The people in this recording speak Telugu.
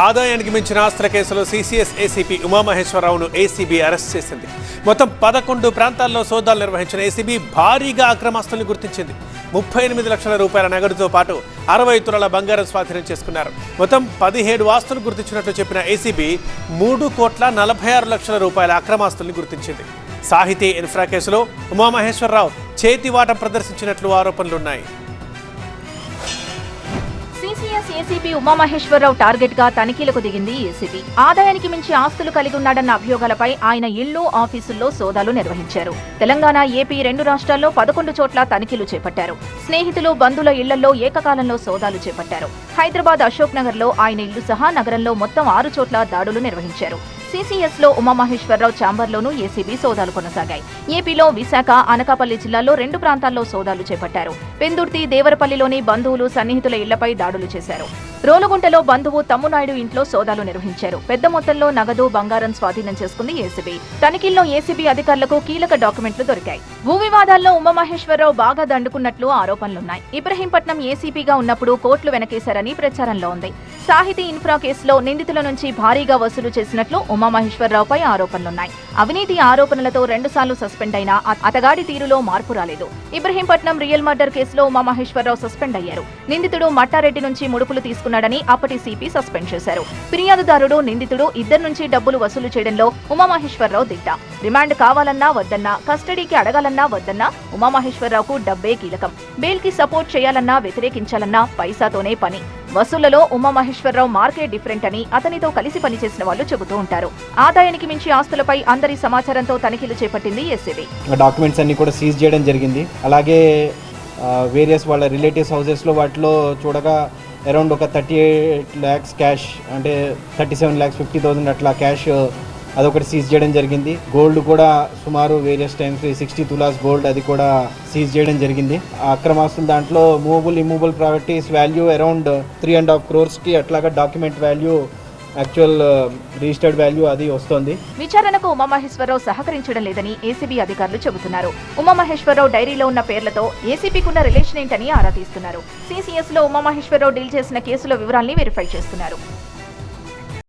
ఆదాయానికి మించిన ఆస్తుల కేసులో సీసీఎస్ ఏసీపీ ఉమామహేశ్వరరావును ఏసీబీ అరెస్ట్ చేసింది. మొత్తం పదకొండు ప్రాంతాల్లో సోదాలు నిర్వహించిన ఏసీబీ భారీగా అక్రమాస్తుల్ని గుర్తించింది. ముప్పై ఎనిమిది లక్షల రూపాయల నగదుతో పాటు అరవై తులాల బంగారం స్వాధీనం చేసుకున్నారు. మొత్తం పదిహేడు ఆస్తులు గుర్తించినట్లు చెప్పిన ఏసీబీ మూడు కోట్ల నలభై ఆరు లక్షల రూపాయల అక్రమాస్తుల్ని గుర్తించింది. సాహితీ ఇన్ఫ్రా కేసులో ఉమామహేశ్వరరావు చేతివాటం ప్రదర్శించినట్లు ఆరోపణలున్నాయి. సీసీఎస్ ఏసీపీ ఉమామహేశ్వరరావు టార్గెట్గా తనిఖీలకు దిగింది ఏసీబీ. ఆదాయానికి మించి ఆస్తులు కలిగి ఉన్నాడన్న అభియోగాలపై ఆయన ఇళ్ళు ఆఫీసుల్లో సోదాలు నిర్వహించారు. తెలంగాణ ఏపీ రెండు రాష్ట్రాల్లో పదకొండు చోట్ల తనిఖీలు చేపట్టారు. స్నేహితులు బంధువుల ఇళ్ళలో ఏకకాలంలో సోదాలు చేపట్టారు. హైదరాబాద్ అశోక్ నగర్లో ఆయన ఇల్లు సహా నగరంలో మొత్తం ఆరు చోట్ల దాడులు నిర్వహించారు. సీసీఎస్లో ఉమామహేశ్వరరావు ఛాంబర్లోనూ ఏసీబీ సోదాలు కొనసాగాయి. ఏపీలో విశాఖ అనకాపల్లి జిల్లాల్లో రెండు ప్రాంతాల్లో సోదాలు చేపట్టారు. పెందుర్తి దేవరపల్లిలోని బంధువులు సన్నిహితుల ఇళ్ళపై దాడులు చేశారు. రోలుగుంటలో బంధువు తమ్మునాయుడు ఇంట్లో సోదాలు నిర్వహించారు. పెద్ద మొత్తంలో నగదు బంగారం స్వాధీనం చేసుకుంది ఏసీబీ. తనిఖీల్లో ఏసీబీ అధికారులకు కీలక డాక్యుమెంట్లు దొరికాయి. భూ వివాదాల్లో ఉమామహేశ్వరరావు బాగా దండుకున్నట్లు ఆరోపణలున్నాయి. ఇబ్రహీంపట్నం ఏసీపీగా ఉన్నప్పుడు కోట్లు వెనకేశారని ప్రచారంలో ఉంది. సాహితీ ఇన్ఫ్రా కేసులో నిందితుల నుంచి భారీగా వసూలు చేసినట్లు ఉమామహేశ్వరరావుపై ఆరోపణలున్నాయి. అవినీతి ఆరోపణలతో రెండుసార్లు సస్పెండ్ అయిన అతగాడి తీరులో మార్పు రాలేదు. ఇబ్రహీంపట్నం రియల్ మర్డర్ కేసులో ఉమామహేశ్వరరావు సస్పెండ్ అయ్యారు. నిందితుడు మట్టారెడ్డి నుంచి ముడుపులు తీసుకున్నాడని అప్పటి సిపి సస్పెండ్ చేశారు. ఫిర్యాదుదారుడు నిందితుడు ఇద్దరి నుంచి డబ్బులు వసూలు చేయడంలో ఉమామహేశ్వరరావు దిట్ట. రిమాండ్ కావాలన్నా వద్దన్నా కస్టడీకి అడగాలన్నా వద్దన్నా ఉమామహేశ్వరరావుకు డబ్బే కీలకం. బెయిల్కి సపోర్ట్ చేయాలన్నా వ్యతిరేకించాలన్నా పైసాతోనే పని. వసూళ్ళలో ఉమామహేశ్వరరావు మార్కే డిఫరెంట్ అని అతనితో కలిసి పనిచేసిన వాళ్ళు చెబుతూ ఉంటారు. ఆదాయానికి మించి ఆస్తులపై అందరి సమాచారంతో తనిఖీలు చేపట్టింది ఎస్సీబీ డాక్యుమెంట్స్ అన్ని కూడా సీజ్ చేయడం జరిగింది. అలాగే వేరియస్ వాళ్ళ రిలేటివ్స్ హౌసెస్లో వాటిలో చూడగా అరౌండ్ ఒక థర్టీ ఎయిట్ ల్యాక్స్ క్యాష్ అంటే thirty seven lakhs fifty thousand అట్లా క్యాష్ అదొకటి సీజ్ చేయడం జరిగింది. గోల్డ్ కూడా సుమారు various times sixty tolas gold అది కూడా సీజ్ చేయడం జరిగింది. ఆ అక్రమాస్తులు దాంట్లో movable immovable properties value around three and half క్రోర్స్కి అట్లాగా document value actual registered value అది వస్తుంది. విచారణకు ఉమామహేశ్వరరావు సహకరించడం లేదని ఏసీబీ అధికారులు చెబుతున్నారు. ఉమామహేశ్వరరావు డైరీలో ఉన్న పేర్లతో ఏసీబీకున్న రిలేషన్ ఏంటని ఆరా తీస్తున్నారు. సీసీఎస్లో ఉమామహేశ్వరరావు డీల్ చేసిన కేసుల వివరాల్ని వెరిఫై చేస్తున్నారు.